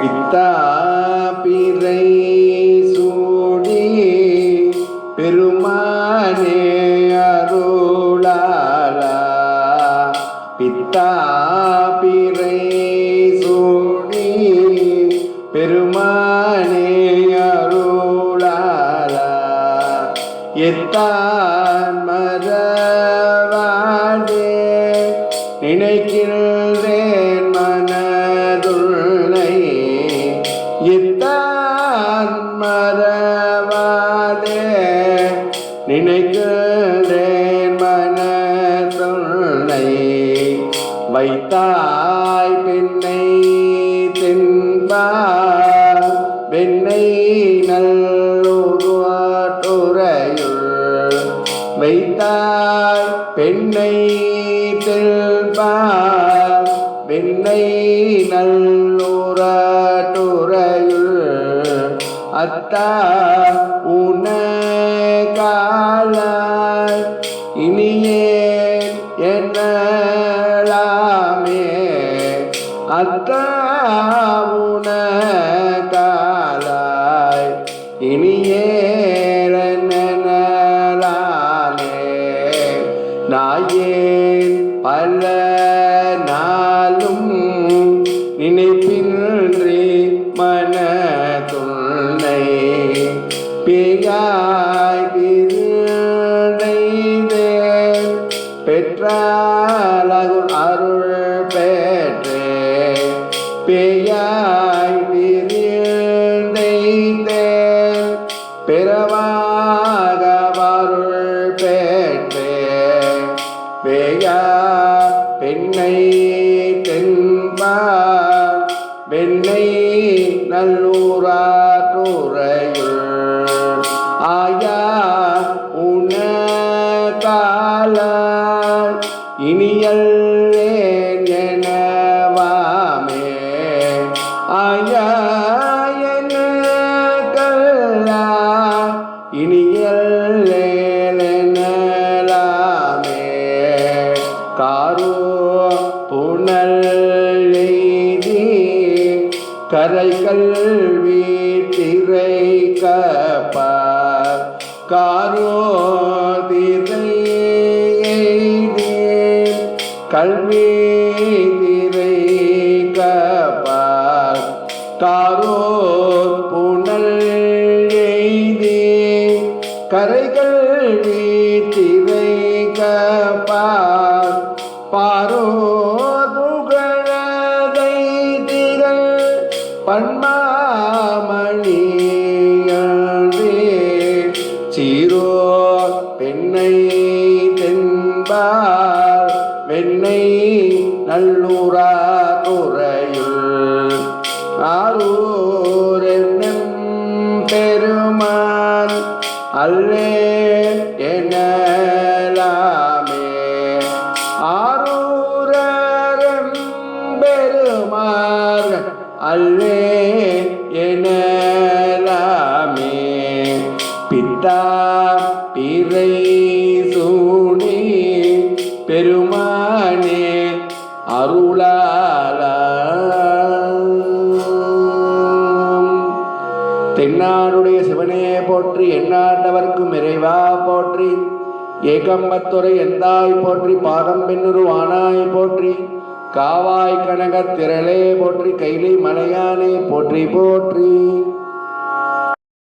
பித்தா சூடி பெருமானே அருளாலா பித்தா சூடி பெருமானே அருளாலா எத்தான் மரவாடே வைத்தாய் பெண்ணை தென்பா வெண்ணை நல்லுருவாட்டுரையுள் வைத்தாய் பெண்ணை தெல்பா வெண்ணை நல்லுராட்டுரையுள் அத்தா உன காலாய் இனியே என்ன அத்தாவுன காலாய் இனியேறனலாலே நாயேன் பல நாளும் நினைப்பின்றி மனதுள்ளை. பேயாய் பெற்றால் அருள் பெற்றே வேயா பெண்ணை தென்பா வெண்ணை நல்லூரா துறையுள் ஆயா உன கால இனியல்லே காரோ புனல் எய்தி கரை கல்வி திரை கப்பார் காரோ திரை எய்தி கல்வி திரை கப்பார் காரோ புனல் எய்தி கரை கல்வி திரை கப்பார் பாரோ புகழதை பன்மாமணியே சீரோ பெண்ணை தென்பார் வெண்ணை நல்லூரா துறையுள். ஆரூரென்னும் பெருமான் அல்லே என பித்தா பிறை சூடி பெருமானே அருளால தென்னாடுடைய சிவனையே போற்றி எண்ணாண்டவர்க்கும் இறைவா போற்றி. ஏகம்பத்துறை எந்தாய் போற்றி பாதம் பெண்ணுரு வானாய் போற்றி. காவாய் கனக திரளே போற்றி கைலை மலையானே போற்றி போற்றி.